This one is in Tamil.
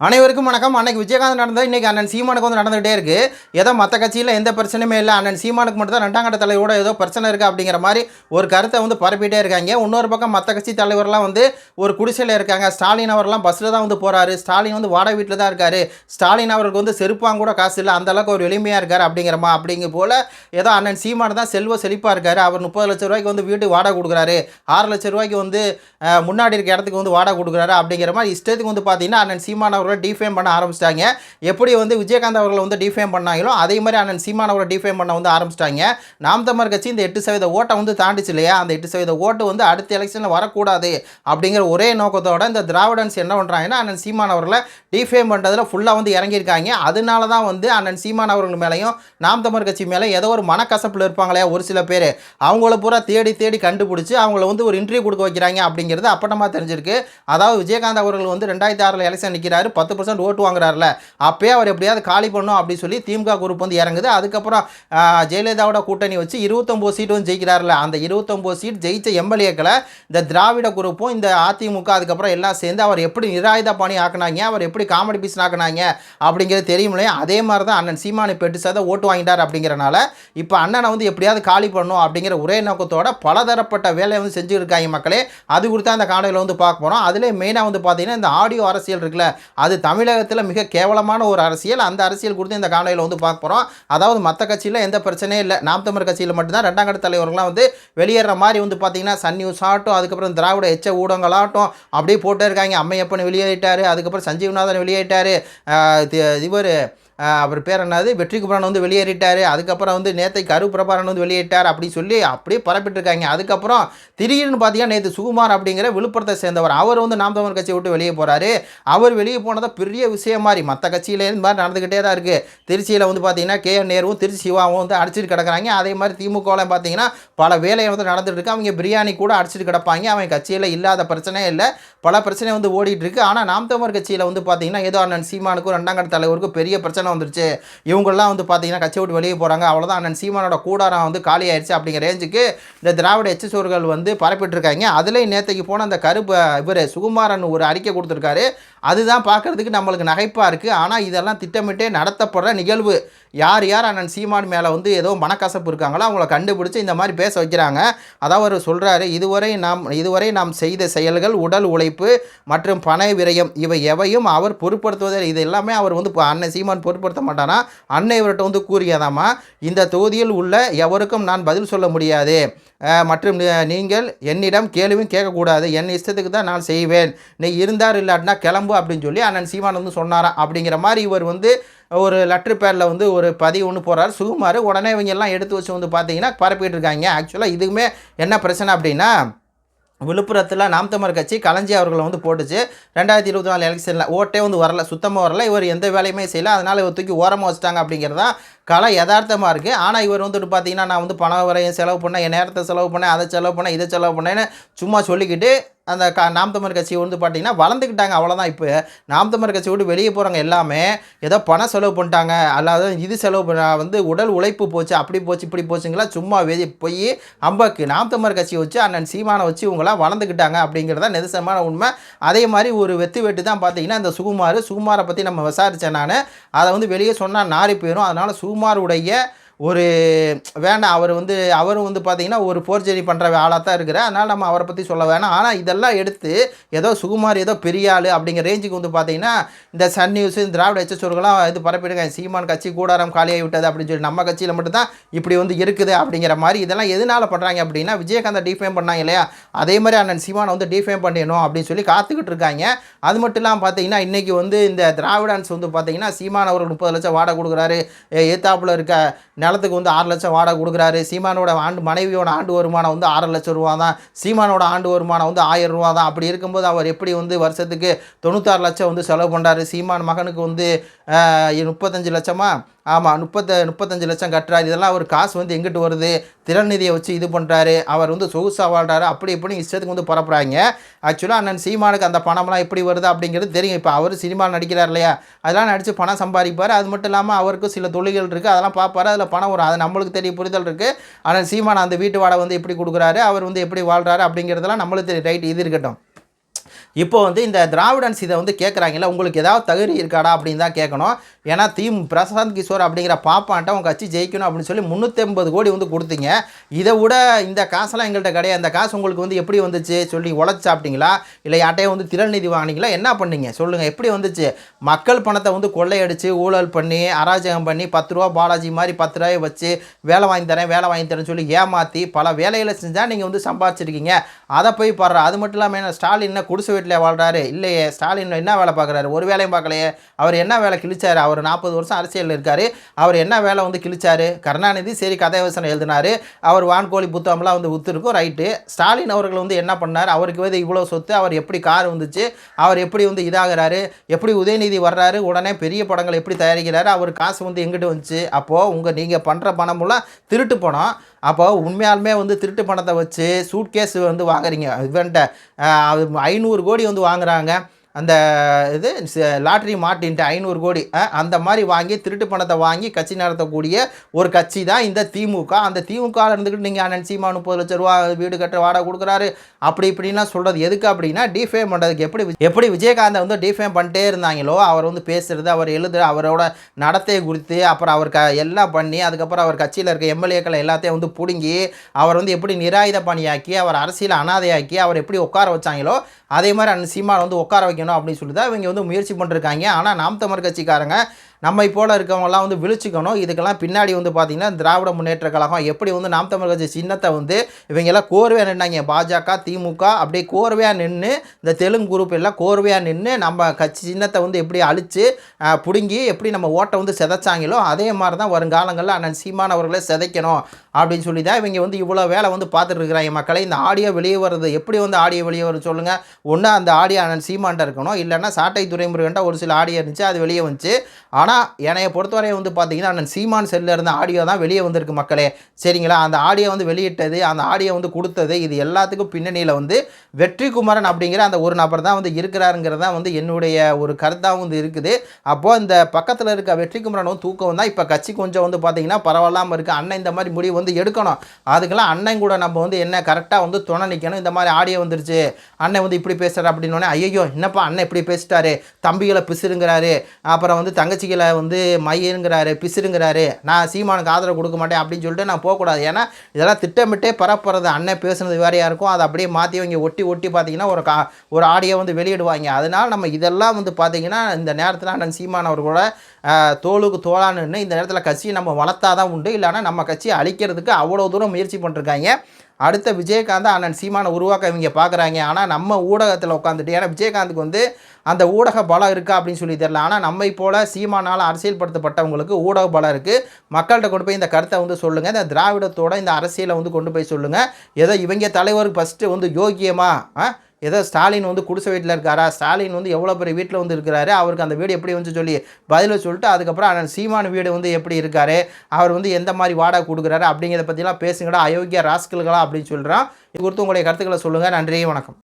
அனைவருக்கும் வணக்கம். அன்னைக்கு விஜயகாந்த் நடந்தது இன்றைக்கி அண்ணன் சீமானுக்கு வந்து நடந்துகிட்டே இருக்குது ஏதோ மற்ற கட்சியில் எந்த பிரச்சனையுமே இல்லை. அண்ணன் சீமானுக்கு மட்டும் தான் ரெண்டாம் கட்ட தலைவரோட ஏதோ பிரச்சனை இருக்குது அப்படிங்கிற மாதிரி ஒரு கருத்தை வந்து பரப்பிட்டே இருக்காங்க. இன்னொரு பக்கம் மற்ற கட்சி தலைவர்லாம் வந்து ஒரு குடிசையில் இருக்காங்க. ஸ்டாலின் அவர்லாம் பஸ்ஸில் தான் வந்து போகிறாரு ஸ்டாலின் வந்து வாடகை வீட்டில் தான் இருக்கார். ஸ்டாலின் அவருக்கு வந்து செருப்பாங்க கூட காசு இல்லை. அந்தளவுக்கு ஒரு எளிமையாக இருக்கார் அப்படிங்கிறமா அப்படிங்க போல் ஏதோ அண்ணன் சீமான் தான் செல்வ செழிப்பாக இருக்கார். அவர் முப்பது லட்ச ரூபாய்க்கு வந்து வீட்டு வாடகை கொடுக்குறாரு. ஆறு லட்ச ரூபாய்க்கு வந்து முன்னாடி இருக்க இடத்துக்கு வந்து வாடகை கொடுக்குறாரு அப்படிங்கிற மாதிரி இஷ்டத்துக்கு வந்து பார்த்தீங்கன்னா அண்ணன் சீமான் அவர்களை டிஃபேம் பண்ண ஆரம்பிச்சிட்டாங்க. எப்படி வந்து விஜயகாந்த் அவர்களை வந்து டிஃபேம் பண்ணாங்களோ அதே மாதிரி அண்ணன் சீமான் அவர்களை டிஃபேம் பண்ண வந்து ஆரம்பிச்சிட்டாங்க. நாம் தமிழர் கட்சி இந்த எட்டு சதவீத ஓட்டை வந்து தாண்டிச்சு இல்லையா? அந்த எட்டு சதவீத ஓட்டு வந்து அடுத்த எலெக்ஷனில் வரக்கூடாது அப்படிங்கிற ஒரே நோக்கத்தோட இந்த திராவிடன்ஸ் என்ன பண்ணுறாங்கன்னா அண்ணன் சீமான் அவர்களை டிஃபேம் பண்ணுறதுல ஃபுல்லாக வந்து இறங்கியிருக்காங்க. அதனால தான் வந்து அண்ணன் சீமான் அவர்கள் மேலேயும் நாம் தமிழர் கட்சி மேலே ஏதோ ஒரு மனக்கசப்பில் இருப்பாங்களே ஒரு சில பேர். அவங்கள பூரா தேடி தேடி கண்டுபிடிச்சி அவங்கள வந்து ஒரு இன்டர்வியூ கொடுக்க வைக்கிறாங்க அப்படிங்கிறது அப்பட்டமாக தெரிஞ்சிருக்கு. அதாவது விஜயகாந்த் அவர்கள் வந்து ரெண்டாயிரத்தி ஆறில் எலெக்ஷன் நிற்கிறாரு பத்து பர்சன்ட் ஓட்டு வாங்குறாருல. அப்பயே அவர் எப்படியாவது காலி பண்ணும் அப்படின்னு சொல்லி திமுக குரூப் வந்து இறங்குது. அதுக்கப்புறம் ஜெயலலிதாவோட கூட்டணி வச்சு இருபத்தொம்போது சீட் வந்து ஜெயிக்கிறாருல. அந்த இருபத்தொம்போது சீட் ஜெயித்த எம்எல்ஏக்களை இந்த திராவிட குரூப்பும் இந்த அதிமுக அதுக்கப்புறம் எல்லாம் சேர்ந்து அவர் எப்படி நிராயுத பாணி ஆக்குனாங்க? அவர் எப்படி காமெடி பீஸ் ஆக்குனாங்க? அப்படிங்கிறது தெரியுமில்லையே அதே மாதிரி தான் அண்ணன் சீமானி பெட்டு ஓட்டு வாங்கிட்டார் அப்படிங்கிறனால இப்போ அண்ணனை வந்து எப்படியாவது காலி பண்ணணும் அப்படிங்கிற ஒரே நோக்கத்தோட பலதரப்பட்ட வேலையை வந்து செஞ்சுருக்காங்க மக்களே. அது குறித்து அந்த காணொலியில் வந்து பார்க்க போகிறோம் அதிலே மெயினாக வந்து பார்த்தீங்கன்னா இந்த ஆடியோ அரசியல் இருக்குல்ல அது தமிழகத்தில் மிக கேவலமான ஒரு அரசியல். அந்த அரசியல் குறித்து இந்த காணொலியில் வந்து பார்க்க போகிறோம் அதாவது மற்ற கட்சியில் எந்த பிரச்சனையும் இல்லை. நாம் தமிழர் கட்சியில் மட்டும்தான் ரெண்டாம் கட்ட தலைவர்கள்லாம் வந்து வெளியேற மாதிரி வந்து பார்த்தீங்கன்னா சன் நியூஸ் ஆகட்டும் அதுக்கப்புறம் திராவிட எச்ச ஊடகங்களாகட்டும் அப்படியே போட்டே இருக்காங்க. அம்மையப்பன் வெளியேறிட்டார் அதுக்கப்புறம் சஞ்சீவ்நாதன் வெளியேறிட்டார். இவர் அவர் பேர் என்னது? வெற்றி குமரன் வந்து வெளியேறிட்டார். அதுக்கப்புறம் வந்து நேத்தை கரு பிரபாரன் வந்து வெளியேட்டார் அப்படின்னு சொல்லி அப்படியே பரப்பிட்டுருக்காங்க. அதுக்கப்புறம் திடீர்னு பார்த்தீங்கன்னா நேற்று சுகுமார் அப்படிங்கிற விழுப்புரத்தை சேர்ந்தவர். அவர் வந்து நாம் தமிழர் கட்சியை விட்டு வெளியே போகிறாரு அவர் வெளியே போனதை பெரிய விஷயம் மாதிரி மற்ற கட்சியிலேருந்து இந்த மாதிரி நடந்துக்கிட்டே தான் இருக்குது திருச்சியில் வந்து பார்த்தீங்கன்னா கே என் நேருவும் திருச்சி சிவாவும் வந்து அடிச்சிட்டு கிடக்குறாங்க. அதே மாதிரி திமுகவில் பார்த்தீங்கன்னா பல வேலையை வந்து நடந்துட்டு இருக்கு. அவங்க பிரியாணி கூட அடிச்சிட்டு கிடப்பாங்க. அவன் கட்சியில் இல்லாத பிரச்சனையே இல்லை. பல பிரச்சனை வந்து ஓடிட்டு இருக்கு. ஆனால் நாம் தமிழர் கட்சியில் வந்து பார்த்தீங்கன்னா ஏதோ அண்ணன் சீமானுக்கும் ரெண்டாம் கட்ட தலைவருக்கும் பெரிய பிரச்சனை வந்துருச்சு. இவங்கெல்லாம் வந்து பார்த்தீங்கன்னா கட்சி விட்டு வெளியே போகிறாங்க அவ்வளோதான் அண்ணன் சீமானோட கூடாரம் வந்து காலி ஆயிடுச்சு அப்படிங்கிற ரேஞ்சுக்கு இந்த திராவிட எச்சசோர்கள் வந்து பரப்பிட்டு இருக்காங்க. அதுலேயும் நேற்றுக்கு போன அந்த கருப்பு இவர் சுகுமாரன் ஒரு அறிக்கை கொடுத்துருக்காரு. அதுதான் பார்க்குறதுக்கு நம்மளுக்கு நகைப்பாக இருக்குது ஆனால் இதெல்லாம் திட்டமிட்டே நடத்தப்படுற நிகழ்வு. யார் யார் அண்ணன் சீமான் மேலே வந்து ஏதோ மனக்கசப்பு இருக்காங்களோ அவங்கள கண்டுபிடிச்சி இந்த மாதிரி பேச வைக்கிறாங்க. அதாவது அவர் சொல்கிறாரு இதுவரை நாம் இதுவரை நாம் செய்த செயல்கள் உடல் உழைப்பு மற்றும் பண விரயம் இவை எவையும் அவர் பொருட்படுத்துவதில் இது எல்லாமே அவர் வந்து இப்போ அண்ணன் சீமான் பொருட்படுத்த மாட்டானா அன்னை இவர்கிட்ட வந்து கூறியதாமா இந்த தொகுதியில் உள்ள எவருக்கும் நான் பதில் சொல்ல முடியாது. மற்றும் நீங்கள் என்னிடம் கேள்வியும் கேட்கக்கூடாது. என் இஷ்டத்துக்கு தான் நான் செய்வேன். நீ இருந்தார் இல்லாட்டினா கிளம்பு அப்படின்னு சொல்லி அண்ணன் சீமான் வந்து சொன்னாராம் அப்படிங்கிற மாதிரி இவர் வந்து ஒரு லெட்ரு பேரில் வந்து ஒரு பதிவு ஒன்று போகிறார் சுகுமார் உடனே இவங்க எல்லாம் எடுத்து வச்சு வந்து பார்த்தீங்கன்னா பரப்பிட்டு இருக்காங்க. ஆக்சுவலாக இதுக்குமே என்ன பிரச்சனை அப்படின்னா விழுப்புரத்தில் நாம் தமிழர் கட்சி கலைஞ்சி அவர்களை வந்து போட்டுச்சு. ரெண்டாயிரத்தி இருபத்தி நாலு எலெக்ஷனில் ஓட்டே வந்து வரல சுத்தமாக வரல. இவர் எந்த வேலையுமே செய்யல. அதனால் இவர் தூக்கி ஓரமாக வச்சுட்டாங்க அப்படிங்கிறது தான் கலை யதார்த்தமாக இருக்குது ஆனால் இவர் வந்துட்டு பார்த்தீங்கன்னா நான் வந்து பணம் வரையும் செலவு பண்ணேன் என் நேரத்தை செலவு பண்ணேன் அதை செலவு பண்ணேன் இதை செலவு பண்ணேன்னு சும்மா சொல்லிக்கிட்டு அந்த க நாம் தமிழர் கட்சி வந்து பார்த்தீங்கன்னா வளர்ந்துக்கிட்டாங்க அவ்வளோதான் இப்போ நாம் தமிழர் கட்சி விட்டு வெளியே போகிறவங்க எல்லாமே ஏதோ பணம் செலவு பண்ணிட்டாங்க அல்லாத இது செலவு பண்ண வந்து உடல் உழைப்பு போச்சு அப்படி போச்சு இப்படி போச்சுங்களா? சும்மா வெளியே போய் அம்பக்கு நாம் தமிழர் கட்சி வச்சு அண்ணன் சீமானை வச்சு இவங்களாம் வளர்ந்துக்கிட்டாங்க அப்படிங்கிறத நிதர்சனமான உண்மை. அதே மாதிரி ஒரு வெத்து வெட்டு தான் பார்த்தீங்கன்னா இந்த சுகுமார் சுகுமாரை பற்றி நம்ம விசாரித்தேன் நான். அதை வந்து வெளியே சொன்னால் நாரி போயிடும் அதனால் சுகுமாருடைய ஒரு வேணாம் அவர் வந்து அவரும் வந்து பார்த்திங்கன்னா ஒரு ஃபோர்ஜரி பண்ணுற ஆளாக தான் இருக்கிறார். அதனால் நம்ம அவரை பற்றி சொல்ல வேணாம். ஆனால் இதெல்லாம் எடுத்து ஏதோ சுகுமார் ஏதோ பெரிய ஆள் அப்படிங்கிற ரேஞ்சுக்கு வந்து பார்த்தீங்கன்னா இந்த சன் நியூஸ் இந்த திராவிட எச்சோர்கள்லாம் இது பரப்பிடுங்க சீமான் கட்சி கூடாரம் காலியாகி விட்டது அப்படின்னு சொல்லி நம்ம கட்சியில் மட்டும்தான் இப்படி வந்து இருக்குது அப்படிங்கிற மாதிரி இதெல்லாம் எதனால் பண்ணுறாங்க அப்படின்னா விஜயகாந்தை டிஃபேம் பண்ணாங்க இல்லையா? அதே மாதிரி அண்ணன் சீமானை வந்து டிஃபேம் பண்ணிடணும் அப்படின்னு சொல்லி காத்துக்கிட்டு இருக்காங்க. அது மட்டும் இல்லாமல் பார்த்தீங்கன்னா இன்றைக்கி வந்து இந்த திராவிடான்ஸ் வந்து பார்த்தீங்கன்னா சீமான் அவர்கள் முப்பது லட்சம் வாடகை கொடுக்குறாரு. ஏத்தாப்புல இருக்க நிலத்துக்கு வந்து ஆறு லட்சம் வாடகை கொடுக்குறாரு. சீமானோட ஆண்டு மனைவியோட ஆண்டு வருமானம் வந்து ஆறு லட்சம் ரூபா தான் சீமானோட ஆண்டு வருமானம் வந்து ஆயிரம் ரூபா தான் அப்படி இருக்கும்போது அவர் எப்படி வந்து வருஷத்துக்கு தொண்ணூத்தாறு லட்சம் வந்து செலவு பண்ணுறாரு சீமான் மகனுக்கு வந்து முப்பத்தஞ்சு லட்சமாக ஆமாம் முப்பத்த முப்பத்தஞ்சு லட்சம் கட்டுறாரு. இதெல்லாம் அவர் காசு வந்து எங்கிட்டு வருது? திறநிதியை வச்சு இது பண்ணுறாரு அவர் வந்து சொகுசாக வாழ்கிறாரு அப்படி இப்படி இஷ்டத்துக்கு வந்து பரப்புறாங்க ஆக்சுவலாக அண்ணன் சீமானுக்கு அந்த பணம்லாம் எப்படி வருது அப்படிங்கிறது தெரியும். இப்போ அவர் சினிமா நடிக்கிறார் இல்லையா? அதெல்லாம் நடித்து பணம் சம்பாதிப்பார். அது மட்டும் இல்லாமல் அவருக்கும் சில தொழில்கள் இருக்குது அதெல்லாம் பார்ப்பாரு. அதில் பணம் வரும் அது நம்மளுக்கு தெரிய புரிதல் இருக்குது ஆனால் சீமான் அந்த வீட்டு வாடகை வந்து எப்படி கொடுக்குறாரு? அவர் வந்து எப்படி வாழ்கிறாரு அப்படிங்கிறதெல்லாம் நம்மளுக்கு தெரியும் ரைட் இது இருக்கட்டும். இப்போ வந்து இந்த திராவிடன்ஸ் இதை வந்து கேட்குறாங்கல்ல உங்களுக்கு ஏதாவது தகுதி இருக்காடா அப்படின்னு தான் கேட்கணும் ஏன்னா தீம் பிரசாந்த் கிஷோர் அப்படிங்கிற பாப்பான்ட்ட உங்கள் கட்சி ஜெயிக்கணும் அப்படின்னு சொல்லி முந்நூற்றம்பது கோடி வந்து கொடுத்தீங்க. இதை விட இந்த காசெல்லாம் எங்கள்கிட்ட கிடையாது. அந்த காசு உங்களுக்கு வந்து எப்படி வந்துச்சு? சொல்லி உழைச்சி சாப்பிட்டீங்களா? இல்லை யார்ட்டையும் வந்து திரள் நிதி வாங்கினீங்களா? என்ன பண்ணீங்க? சொல்லுங்கள் எப்படி வந்துச்சு? மக்கள் பணத்தை வந்து கொள்ளையடிச்சு ஊழல் பண்ணி அராஜகம் பண்ணி பத்து ரூபா பாலாஜி மாதிரி பத்து ரூபாய் வச்சு வேலை வாங்கி தரேன் வேலை வாங்கி தரேன்னு சொல்லி ஏமாற்றி பல வேலைகளை செஞ்சால் நீங்கள் வந்து சம்பாதிச்சிருக்கீங்க. அதை போய் பாடுற அது மட்டும் இல்லாமல் என்ன ஸ்டாலின் குடிசை வீட்டில் வாழ்றாரு. இல்லையே ஸ்டாலின் என்ன வேலை பார்க்குறாரு? ஒரு வேலையும் பார்க்கலையே. அவர் என்ன வேலை கிழிச்சார்? அவர் நாற்பது வருஷம் அரசியலில் இருக்கார். அவர் என்ன வேலை வந்து கிழிச்சார்? கருணாநிதி சரி கதை வசனம் எழுதினாரு. அவர் வான்கோழி புத்தகம்லாம் வந்து ஒத்துருக்கும் ரைட்டு. ஸ்டாலின் அவர்கள் வந்து என்ன பண்ணார்? அவருக்கு வந்து இவ்வளோ சொத்து அவர் எப்படி கார் வந்துச்சு? அவர் எப்படி வந்து இதாகிறாரு? எப்படி உதயநிதி வர்றாரு? உடனே பெரிய படங்கள் எப்படி தயாரிக்கிறாரு? அவர் காசு வந்து எங்கிட்டு வந்துச்சு? அப்போது உங்கள் நீங்கள் பண்ணுற பணமெல்லாம் திருட்டு பணம். அப்போ உண்மையாலுமே வந்து திருட்டு பணத்தை வச்சு சூட்கேஸ் வந்து வாங்குறீங்க. இவன்ட்ட ஐநூறு கோடி வந்து வாங்குறாங்க. அந்த இது லாட்ரி மாட்டின்ட்டு ஐநூறு கோடி அந்த மாதிரி வாங்கி திருட்டு பணத்தை வாங்கி கட்சி நடத்தக்கூடிய ஒரு கட்சி தான் இந்த திமுக. அந்த திமுக இருந்துக்கிட்டு நீங்கள் அண்ணன் சீமா முப்பது லட்ச ரூபா வீடு கட்ட வாடகை கொடுக்குறாரு. அப்படி இப்படின்லாம் சொல்கிறது எதுக்கு அப்படின்னா டிஃபேம் பண்ணுறதுக்கு எப்படி எப்படி விஜயகாந்தை வந்து டிஃபேம் பண்ணிட்டே இருந்தாங்களோ அவர் வந்து பேசுறது அவர் எழுது அவரோட நடத்தை குறித்து அப்புறம் அவர் க எல்லாம் பண்ணி அதுக்கப்புறம் அவர் கட்சியில் இருக்க எம்எல்ஏக்களை எல்லாத்தையும் வந்து பிடுங்கி அவர் வந்து எப்படி நிராயுத பணியாக்கி அவர் அரசியல் அனாதையாக்கி அவர் எப்படி உட்கார வச்சாங்களோ அதே மாதிரி அண்ணன் சீமானை வந்து உட்கார வைக்கணும். அப்படின்னு சொல்லி தான் இவங்க வந்து முயற்சி பண்ணிருக்காங்க. ஆனால் நாம் தமிழ் கட்சிக்காரங்க நம்மை போல இருக்கவங்கலாம் வந்து விழிச்சுக்கணும். இதுக்கெல்லாம் பின்னாடி வந்து பார்த்திங்கன்னா திராவிட முன்னேற்ற கழகம் எப்படி வந்து நாம் தமிழ் கட்சி சின்னத்தை வந்து இவங்கெல்லாம் கோர்வையாக நின்னாங்க. பாஜக திமுக அப்படியே கோர்வையாக நின்று இந்த தெலுங்கு குரூப் எல்லாம் கோர்வையாக நின்று நம்ம கட்சி சின்னத்தை வந்து எப்படி அழித்து பிடுங்கி எப்படி நம்ம ஓட்டை வந்து சிதைச்சாங்களோ அதே மாதிரி தான் வருங்காலங்களில் அண்ணன் சீமான் அவர்களை சிதைக்கணும் அப்படின்னு சொல்லி தான் இவங்க வந்து இவ்வளோ வேலை வந்து பார்த்துட்டு இருக்கிறாங்க. மக்களை இந்த ஆடியோ வெளியே வர்றது எப்படி வந்து ஆடியோ வெளியே வரும் சொல்லுங்கள் ஒன்று அந்த ஆடியோ அண்ணன் சீமான்ட்ட இருக்கணும். இல்லைன்னா சாட்டை துறைமுருகன்ட்ட ஒரு சில ஆடியோ இருந்துச்சு அது வெளியே வந்துச்சு. ஆனால் என்னைய பொறுத்தவரை வந்து பார்த்தீங்கன்னா அண்ணன் சீமான் செல்லில் இருந்த ஆடியோ தான் வெளியே வந்திருக்கு மக்களே. சரிங்களா? அந்த ஆடியோ வந்து வெளியிட்டது அந்த ஆடியோ வந்து கொடுத்தது இது எல்லாத்துக்கும் பின்னணியில் வந்து வெற்றி குமரன் அப்படிங்கிற அந்த ஒரு நபர் தான் வந்து இருக்கிறாருங்கிறது தான் வந்து என்னுடைய ஒரு கருத்தாக வந்து இருக்குது. அப்போது இந்த பக்கத்தில் இருக்க வெற்றி குமரனும் தூக்கம் தான் இப்போ கட்சி கொஞ்சம் வந்து பார்த்தீங்கன்னா பரவாயில்லாமல் இருக்குது அண்ணன் இந்த மாதிரி முடிவு வந்து எடுக்கணும். அதுக்கெல்லாம் அண்ணன் கூட நம்ம வந்து என்ன கரெக்டாக வந்து துணை நிற்கணும் இந்த மாதிரி ஆடியோ வந்துருச்சு. அண்ணன் வந்து இப்படி பேசுகிறார் அப்படின்னோடனே ஐயோ என்னப்பா அண்ணன் இப்படி பேசிட்டாரு? தம்பிகளை பிசுருங்கிறாரு. அப்புறம் வந்து தங்கச்சிகளை வந்து மையனுங்கிறாரு பிசுருங்கிறாரு நான் சீமானுக்கு ஆதரவு கொடுக்க மாட்டேன் அப்படின்னு சொல்லிட்டு நான் போகக்கூடாது. ஏன்னா இதெல்லாம் திட்டமிட்டே பரப்புறது அண்ணன் பேசுனது வேறையாக இருக்கும் அதை அப்படியே மாற்றி அவங்க ஒட்டி ஒட்டி பார்த்தீங்கன்னா ஒரு கா ஒரு ஆடியோ வந்து வெளியிடுவாங்க. அதனால் நம்ம இதெல்லாம் வந்து பார்த்தீங்கன்னா இந்த நேரத்தில் அண்ணன் சீமான் அவர்களோட தோலுக்கு தோளுக்கு தோளான்னு இந்த நேரத்தில் கட்சியை நம்ம வளர்த்தா தான் உண்டு. இல்லைனா நம்ம கட்சியை அழிக்கிறதுக்கு அவ்வளோ தூரம் முயற்சி பண்ணிருக்காங்க. அடுத்த விஜயகாந்த் அண்ணன் சீமானை உருவாக்க இவங்க பார்க்குறாங்க. ஆனால் நம்ம ஊடகத்தில் உட்காந்துட்டு ஏன்னா விஜயகாந்துக்கு வந்து அந்த ஊடக பலம் இருக்கா அப்படின்னு சொல்லி தெரியல. ஆனால் நம்மை போல சீமானால் அரசியல்படுத்தப்பட்டவங்களுக்கு ஊடக பலம் இருக்குது மக்கள்கிட்ட கொண்டு போய் இந்த கருத்தை வந்து சொல்லுங்கள் இந்த திராவிடத்தோட இந்த அரசியலை வந்து கொண்டு போய் சொல்லுங்கள் ஏதோ இவங்க தலைவருக்கு ஃபஸ்ட்டு வந்து யோக்கியமாக ஏதோ ஸ்டாலின் வந்து குடிசை வீட்டில் இருக்காரா? ஸ்டாலின் வந்து எவ்வளோ பெரிய வீட்டில் வந்து இருக்கிறாரு? அவருக்கு அந்த வீடு எப்படி வந்து சொல்லி பதிலை சொல்லிட்டு அதுக்கப்புறம் அண்ணன் சீமான் வீடு வந்து எப்படி இருக்காரு? அவர் வந்து எந்த மாதிரி வாடகை கொடுக்குறாரு? அப்படிங்கிறத பற்றிலாம் பேசுங்கடா. அயோக்கிய ராஸ்கல்களா அப்படின்னு சொல்கிறான் இது குறித்து உங்களுடைய கருத்துக்களை சொல்லுங்கள் நன்றி வணக்கம்.